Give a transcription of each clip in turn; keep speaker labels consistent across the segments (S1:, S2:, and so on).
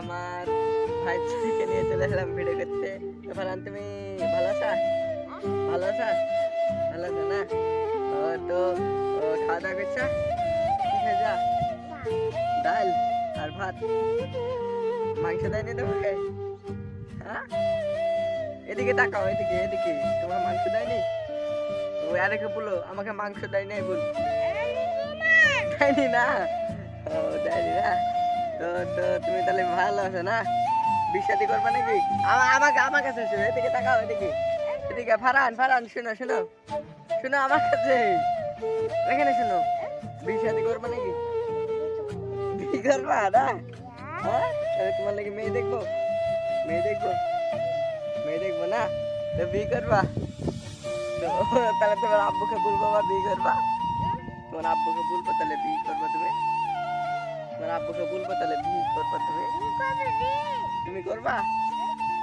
S1: আমার ভাই ছেলেকে নিয়ে চলে এলাম ভিডিও করতে। ফারহান তুমি ভালো আছা? ভালো আছা? ভালো আছো না? তো খাওয়া দাওয়া করছ? খাইছা ডাল আর ভাত। মাংস দেয়নি তোমাকে? হ্যাঁ? এদিকে তাকাও, এদিকে এদিকে। তোমার মাংস দেয়নি? ওই আরেকে বলো, আমাকে মাংস দেয় নাই বল। দেয়নি না? ও দেয়নি তো তো, তুমি তাহলে ভালো আছো না? বিশ্বাদি করবে নাকি? আমা- আমাকে, আমার কাছে শোনো, এদিকে তাকাও, এদিকে। এদিকে ফারান ফারান শোনো শোনো। শোনো আমার কাছে। এখানে শোনো। বিশ্বাদি করবে নাকি? করবা, না? হ্যাঁ? তোমার লাগে মেয়ে দেখব? মেয়ে দেখব? মেয়ে দেখব না? তো বিয়ে করবা? তো, তাহলে তোমার আব্বুকে বলব বা বিয়ে করবা? তোমার আব্বুকে বলব তাহলে বিয়ে করবা তুমি। আব্বুকে বলব তাহলে বিয়ে করবা তুমি। তুমি করবা?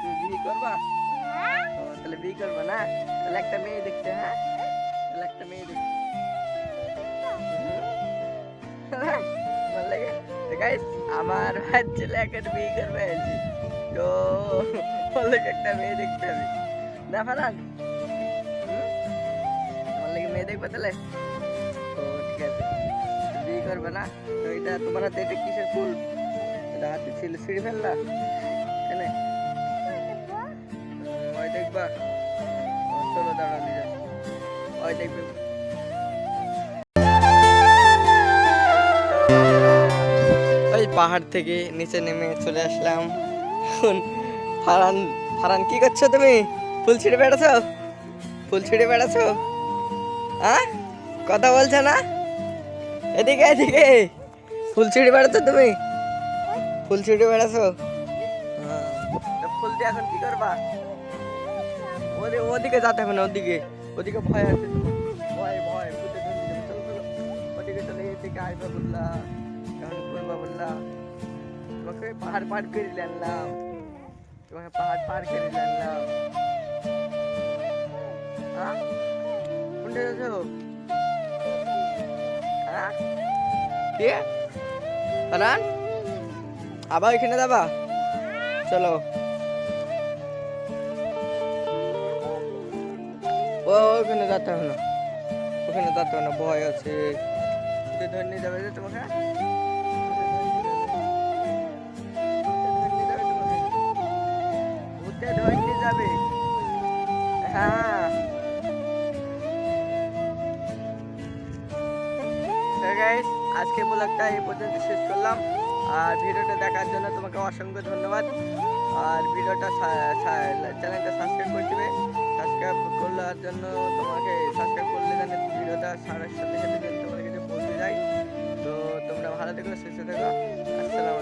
S1: তুমি বিয়ে করবা? ও, তাহলে বিয়ে করবা না? তাহলে একটা মেয়ে দেখতে হ্যাঁ? তাহলে একটা মেয়ে দেখতে। ভালো লাগে। তো guys, আমার ভাই ছেলে এখন বিয়ে করবে আছি তো বলে একটা মেয়ে দেখতে হবে না ফারান হুম? তোমার লাগে মেয়ে দেখবে তাহলে? ও ঠিক আছে। বিয়ে না। তো এটা তোমার হাতে এটা কিসের ফুল? এটা হাতে ছিল ছিঁড়ে ফেললা? উম, ওই দেখবা। চলো দাঁড়াও নিয়ে ওই দেখবে। পাহাড় থেকে নিচে নেমে চলে আসলাম। এখন ফারান ফারান কি করছ তুমি? ফুল ছিঁড়ে বেড়াছো? ফুল ছিঁড়ে বেড়াছো? হ্যাঁ কথা বলছো না? এদিকে এদিকে ফুল ছিঁড়ে বেড়াচ্ছো তুমি ফুল ছিঁড়ে বেড়াছো হ্যাঁ। তো ফুল দিয়ে এখন কি করবা ওদিকে ওদিকে যাতে হবে না ওদিকে ওদিকে ভয় আছে তোমার। ভয় ভয় ভূতে ধরে নিয়ে যাবে। চলো চলো ওদিকে চলে এদিকে আইবা বললা কেমন করবা বললা তোমাকে পাহাড় পার করে আনলাম তোমাকে পাহাড় পার করে আনলাম হ্যাঁ কোনটা যাচ্ছো কে হারান, আবার এখানে যাবা? চলো। ও, ওখানে যেতে না। ওখানে যেতে না, ভয় আছে। ধরে যাবে যে তোমাকে? ধরে যাবে? হ্যাঁ। Guys, আজকে ব্লগটা এই পর্যন্ত শেষ করলাম। আর ভিডিওটা দেখার জন্য তোমাকে অসংখ্য ধন্যবাদ। আর ভিডিওটা চ্যানেলটা সাবস্ক্রাইব করে দেবে। সাবস্ক্রাইব করার জন্য তোমাকে সাবস্ক্রাইব করলে জানে ভিডিওটা সারার সাথে সাথে তোমাদের কাছে পৌঁছে যায়। তো তোমরা ভালো থেকো সুস্থ থেকো। আসসালামু